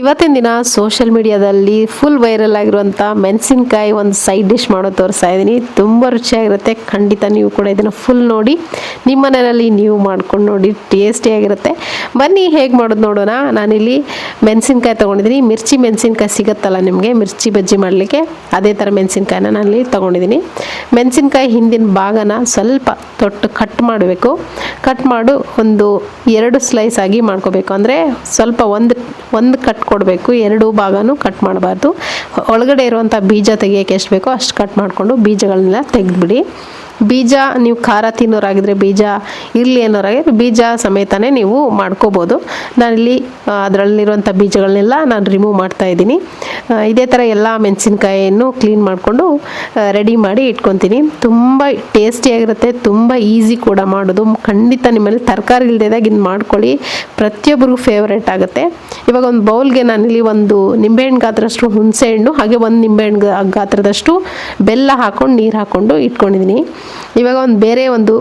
ಇವತ್ತಿನ ದಿನ ಸೋಷಿಯಲ್ ಮೀಡಿಯಾದಲ್ಲಿ ಫುಲ್ ವೈರಲ್ ಆಗಿರುವಂಥ ಮೆಣಸಿನ್ಕಾಯಿ ಒಂದು ಸೈಡ್ ಡಿಶ್ ಮಾಡೋ ತೋರಿಸ್ತಾ ಇದ್ದೀನಿ. ತುಂಬ ರುಚಿಯಾಗಿರುತ್ತೆ. ಖಂಡಿತ ನೀವು ಕೂಡ ಇದನ್ನು ಫುಲ್ ನೋಡಿ ನಿಮ್ಮ ಮನೆಯಲ್ಲಿ ನೀವು ಮಾಡ್ಕೊಂಡು ನೋಡಿ ಟೇಸ್ಟಿಯಾಗಿರುತ್ತೆ ಬನ್ನಿ ಹೇಗೆ ಮಾಡೋದು ನೋಡೋಣ. ನಾನಿಲ್ಲಿ ಮೆಣಸಿನ್ಕಾಯಿ ತೊಗೊಂಡಿದ್ದೀನಿ. ಮಿರ್ಚಿ ಮೆಣಸಿನ್ಕಾಯಿ ಸಿಗುತ್ತಲ್ಲ ನಿಮಗೆ? ಮಿರ್ಚಿ ಬಜ್ಜಿ ಮಾಡಲಿಕ್ಕೆ ಅದೇ ಥರ ಮೆಣಸಿನ್ಕಾಯಿನ ನಾನಿಲ್ಲಿ ತೊಗೊಂಡಿದ್ದೀನಿ. ಮೆಣಸಿನ್ಕಾಯಿ ಹಿಂದಿನ ಭಾಗನ ಸ್ವಲ್ಪ ತೊಟ್ಟು ಕಟ್ ಮಾಡಬೇಕು. ಕಟ್ ಮಾಡು ಒಂದು ಎರಡು ಸ್ಲೈಸ್ ಆಗಿ ಮಾಡ್ಕೋಬೇಕು. ಅಂದರೆ ಸ್ವಲ್ಪ ಒಂದು ಒಂದು ಕಟ್ ಕೊಡಬೇಕು. ಎರಡು ಭಾಗನೂ ಕಟ್ ಮಾಡಬಾರ್ದು. ಒಳಗಡೆ ಇರುವಂಥ ಬೀಜ ತೆಗಿಯೋಕ್ಕೆ ಎಷ್ಟು ಬೇಕೋ ಅಷ್ಟು ಕಟ್ ಮಾಡಿಕೊಂಡು ಬೀಜಗಳನ್ನೆಲ್ಲ ತೆಗೆದ್ಬಿಡಿ. ಬೀಜ ನೀವು ಖಾರ ತಿನ್ನೋರಾಗಿದ್ರೆ ಬೀಜ ಇರಲಿ ಅನ್ನೋರಾಗಿದ್ರೆ ಬೀಜ ಸಮೇತನೇ ನೀವು ಮಾಡ್ಕೋಬೋದು. ನಾನಿಲ್ಲಿ ಅದರಲ್ಲಿರುವಂಥ ಬೀಜಗಳನ್ನೆಲ್ಲ ನಾನು ರಿಮೂವ್ ಮಾಡ್ತಾ ಇದ್ದೀನಿ. ಇದೇ ಥರ ಎಲ್ಲ ಮೆಣಸಿನ್ಕಾಯಿಯನ್ನು ಕ್ಲೀನ್ ಮಾಡಿಕೊಂಡು ರೆಡಿ ಮಾಡಿ ಇಟ್ಕೊತೀನಿ. ತುಂಬ ಟೇಸ್ಟಿಯಾಗಿರುತ್ತೆ ತುಂಬ ಈಸಿ ಕೂಡ ಮಾಡೋದು. ಖಂಡಿತ ನಿಮ್ಮಲ್ಲಿ ತರಕಾರಿ ಇಲ್ಲದೇದಾಗ ಇದು ಮಾಡ್ಕೊಳ್ಳಿ. ಪ್ರತಿಯೊಬ್ಬರಿಗೂ ಫೇವ್ರೇಟ್ ಆಗುತ್ತೆ. ಇವಾಗ ಒಂದು ಬೌಲ್ಗೆ ನಾನಿಲ್ಲಿ ಒಂದು ನಿಂಬೆಹಣ್ಣು ಗಾತ್ರಷ್ಟು ಹುಣಸೆ ಹಣ್ಣು ಹಾಗೆ ಒಂದು ನಿಂಬೆಹಣ್ಣು ಗಾತ್ರದಷ್ಟು ಬೆಲ್ಲ ಹಾಕ್ಕೊಂಡು ನೀರು ಹಾಕ್ಕೊಂಡು ಇಟ್ಕೊಂಡಿದ್ದೀನಿ. ಇವಾಗ ಒಂದು ಬೇರೆ ಒಂದು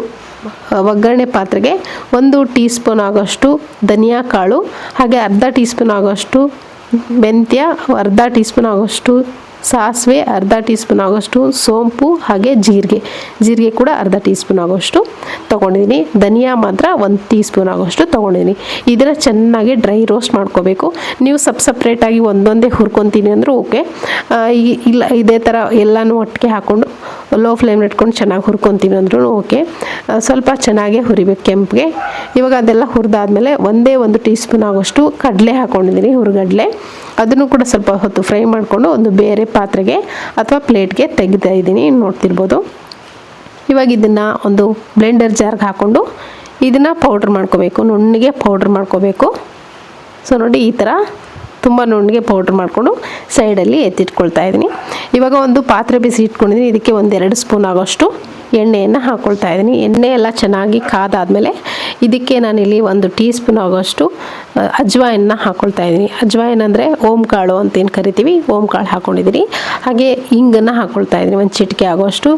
ಒಗ್ಗರಣೆ ಪಾತ್ರೆಗೆ ಒಂದು ಟೀ ಸ್ಪೂನ್ ಆಗೋಷ್ಟು ಧನಿಯಾ ಕಾಳು, ಹಾಗೆ ಅರ್ಧ ಟೀ ಸ್ಪೂನ್ ಆಗೋಷ್ಟು ಮೆಂತ್ಯ, ಅರ್ಧ ಟೀ ಸ್ಪೂನ್ ಆಗೋಷ್ಟು ಸಾಸಿವೆ, ಅರ್ಧ ಟೀ ಸ್ಪೂನ್ ಆಗೋಷ್ಟು ಸೋಂಪು, ಹಾಗೆ ಜೀರಿಗೆ. ಜೀರಿಗೆ ಕೂಡ ಅರ್ಧ ಟೀ ಸ್ಪೂನ್ ಆಗೋಷ್ಟು ತೊಗೊಂಡಿದ್ದೀನಿ ಧನಿಯಾ ಮಾತ್ರ ಒಂದು ಟೀ ಸ್ಪೂನ್ ಆಗೋಷ್ಟು ತೊಗೊಂಡಿದ್ದೀನಿ ಇದನ್ನು ಚೆನ್ನಾಗಿ ಡ್ರೈ ರೋಸ್ಟ್ ಮಾಡ್ಕೋಬೇಕು. ನೀವು ಸಪ್ ಸಪ್ರೇಟಾಗಿ ಒಂದೊಂದೇ ಹುರ್ಕೊತೀನಿ ಅಂದರೂ ಓಕೆ. ಇಲ್ಲ, ಇದೇ ಥರ ಎಲ್ಲನೂ ಒಟ್ಟಿಗೆ ಹಾಕ್ಕೊಂಡು ಲೋ ಫ್ಲೇಮ್ ಇಟ್ಕೊಂಡು ಚೆನ್ನಾಗಿ ಹುರ್ಕೊತೀನಿ ಅಂದ್ರೂ ಓಕೆ ಸ್ವಲ್ಪ ಚೆನ್ನಾಗೇ ಹುರಿಬೇಕು ಕೆಂಪಿಗೆ. ಇವಾಗ ಅದೆಲ್ಲ ಹುರಿದಾದ್ಮೇಲೆ ಒಂದೇ ಒಂದು ಟೀ ಸ್ಪೂನ್ ಆಗೋಷ್ಟು ಕಡಲೆ ಹಾಕ್ಕೊಂಡಿದ್ದೀನಿ ಹುರುಗಡಲೆ. ಅದನ್ನು ಕೂಡ ಸ್ವಲ್ಪ ಹೊತ್ತು ಫ್ರೈ ಮಾಡಿಕೊಂಡು ಒಂದು ಬೇರೆ ಪಾತ್ರೆಗೆ ಅಥವಾ ಪ್ಲೇಟ್ಗೆ ತೆಗಿತಾ ಇದ್ದೀನಿ, ನೋಡ್ತಿರ್ಬೋದು. ಇವಾಗ ಇದನ್ನು ಒಂದು ಬ್ಲೆಂಡರ್ ಜಾರ್ಗೆ ಹಾಕ್ಕೊಂಡು ಇದನ್ನು ಪೌಡ್ರ್ ಮಾಡ್ಕೋಬೇಕು, ನುಣ್ಣಗೆ ಪೌಡ್ರ್ ಮಾಡ್ಕೋಬೇಕು. ಸೊ ನೋಡಿ ಈ ಥರ ತುಂಬ ನುಣ್ಣಗೆ ಪೌಡ್ರ್ ಮಾಡಿಕೊಂಡು ಸೈಡಲ್ಲಿ ಎತ್ತಿಟ್ಕೊಳ್ತಾ ಇದ್ದೀನಿ. ಇವಾಗ ಒಂದು ಪಾತ್ರೆ ಬಿಸಿ ಇಟ್ಕೊಂಡಿದ್ದೀನಿ. ಇದಕ್ಕೆ ಒಂದೆರಡು ಸ್ಪೂನ್ ಆಗೋಷ್ಟು ಎಣ್ಣೆಯನ್ನು ಹಾಕ್ಕೊಳ್ತಾ ಇದ್ದೀನಿ. ಎಣ್ಣೆ ಎಲ್ಲ ಚೆನ್ನಾಗಿ ಕಾದಾದಮೇಲೆ ಇದಕ್ಕೆ ನಾನಿಲ್ಲಿ ಒಂದು ಟೀ ಸ್ಪೂನ್ ಆಗೋಷ್ಟು ಅಜ್ವಾಯನ್ನ ಅಜ್ವಾಯಿನ ಹಾಕ್ಕೊಳ್ತಾ ಇದ್ದೀನಿ. ಅಜ್ವಾಯನ್ ಅಂದರೆ ಓಮ್ ಕಾಳು ಅಂತ ಏನು ಕರಿತೀವಿ, ಓಂ ಕಾಳು ಹಾಕ್ಕೊಂಡಿದ್ದೀನಿ ಹಾಗೆ ಹಿಂಗನ್ನು ಹಾಕ್ಕೊಳ್ತಾ ಇದ್ದೀನಿ, ಒಂದು ಚಿಟಿಕೆ ಆಗೋಷ್ಟು.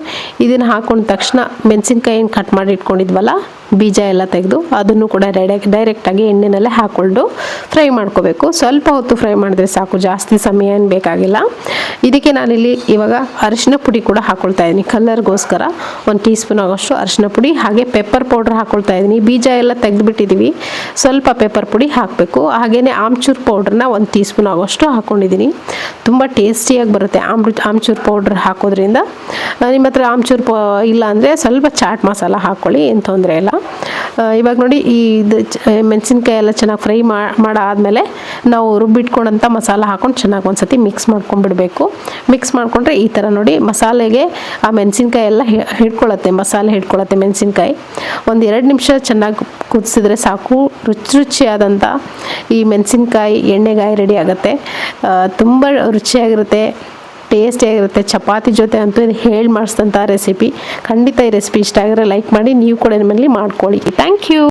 ಇದನ್ನು ಹಾಕೊಂಡ ತಕ್ಷಣ ಮೆಣಸಿನ್ಕಾಯಿ ಏನು ಕಟ್ ಮಾಡಿ ಇಟ್ಕೊಂಡಿದ್ವಲ್ಲ, ಬೀಜ ಎಲ್ಲ ತೆಗೆದು ಅದನ್ನು ಕೂಡ ಡೈರೆಕ್ಟ್ ಡೈರೆಕ್ಟಾಗಿ ಎಣ್ಣೆನಲ್ಲೇ ಹಾಕ್ಕೊಂಡು ಫ್ರೈ ಮಾಡ್ಕೋಬೇಕು. ಸ್ವಲ್ಪ ಹೊತ್ತು ಫ್ರೈ ಮಾಡಿದ್ರೆ ಸಾಕು, ಜಾಸ್ತಿ ಸಮಯ ಏನು ಬೇಕಾಗಿಲ್ಲ. ಇದಕ್ಕೆ ನಾನಿಲ್ಲಿ ಇವಾಗ ಅರಿಶಿನ ಪುಡಿ ಕೂಡ ಹಾಕ್ಕೊಳ್ತಾ ಇದ್ದೀನಿ. ಕಲರ್ಗೋಸ್ಕರ ಒಂದು ಟೀ ಸ್ಪೂನ್ ಆಗೋಷ್ಟು ಅರಿಶಿನ ಪುಡಿ, ಹಾಗೆ ಪೆಪ್ಪರ್ ಪೌಡ್ರ್ ಹಾಕ್ಕೊಳ್ತಾ ಇದ್ದೀನಿ. ಬೀಜ ಎಲ್ಲ ತೆಗೆದುಬಿಟ್ಟಿದ್ದೀವಿ ಸ್ವಲ್ಪ ಪೇಪರ್ ಪುಡಿ ಹಾಕಬೇಕು. ಹಾಗೆಯೇ ಆಮ್ಚೂರ್ ಪೌಡ್ರನ್ನ ಒಂದು ಟೀ ಸ್ಪೂನ್ ಆಗೋಷ್ಟು ಹಾಕ್ಕೊಂಡಿದ್ದೀನಿ ತುಂಬ ಟೇಸ್ಟಿಯಾಗಿ ಬರುತ್ತೆ ಆಮ್ರು ಆಮ್ಚೂರ್ ಪೌಡ್ರ್ ಹಾಕೋದ್ರಿಂದ. ನಿಮ್ಮ ಹತ್ರ ಆಮ್ಚೂರ್ ಪ ಇಲ್ಲ ಅಂದರೆ ಸ್ವಲ್ಪ ಚಾಟ್ ಮಸಾಲ ಹಾಕ್ಕೊಳ್ಳಿ ಏನು ತೊಂದರೆ ಇಲ್ಲ. ಇವಾಗ ನೋಡಿ ಈ ಇದು ಮೆಣಸಿನ್ಕಾಯಿ ಎಲ್ಲ ಚೆನ್ನಾಗಿ ಫ್ರೈ ಮಾಡಾದಮೇಲೆ ನಾವು ರುಬ್ಬಿಟ್ಕೊಂಡಂಥ ಮಸಾಲ ಹಾಕೊಂಡು ಚೆನ್ನಾಗಿ ಒಂದು ಸತಿ ಮಿಕ್ಸ್ ಮಾಡ್ಕೊಂಡ್ಬಿಡಬೇಕು. ಮಿಕ್ಸ್ ಮಾಡಿಕೊಂಡ್ರೆ ಈ ಥರ ನೋಡಿ ಮಸಾಲೆಗೆ ಆ ಮೆಣಸಿನ್ಕಾಯಿ ಎಲ್ಲ ಹಿಡ್ಕೊಳ್ಳುತ್ತೆ ಮಸಾಲೆ ಹಿಡ್ಕೊಳತ್ತೆ ಮೆಣಸಿನ್ಕಾಯಿ. ಒಂದು ಎರಡು ನಿಮಿಷ ಚೆನ್ನಾಗಿ ಕುದಿಸಿದ್ರೆ ಸಾಕು. ರುಚಿ ರುಚಿಯಾದಂಥ ಈ ಮೆಣಸಿನ್ಕಾಯಿ ಎಣ್ಣೆಗಾಯಿ ರೆಡಿ ಆಗುತ್ತೆ. ತುಂಬ ರುಚಿಯಾಗಿರುತ್ತೆ. ಟೇಸ್ಟಿಯಾಗಿರುತ್ತೆ ಚಪಾತಿ ಜೊತೆ ಅಂತೂ ಹೇಳಿ ಮಾಡಿಸಿದಂಥ ರೆಸಿಪಿ ಖಂಡಿತ ಈ ರೆಸಿಪಿ ಇಷ್ಟ ಆಗಿದ್ರೆ ಲೈಕ್ ಮಾಡಿ, ನೀವು ಕೂಡ ನಿಮ್ಮಲ್ಲಿ ಮಾಡ್ಕೊಳ್ಳಿ. Thank you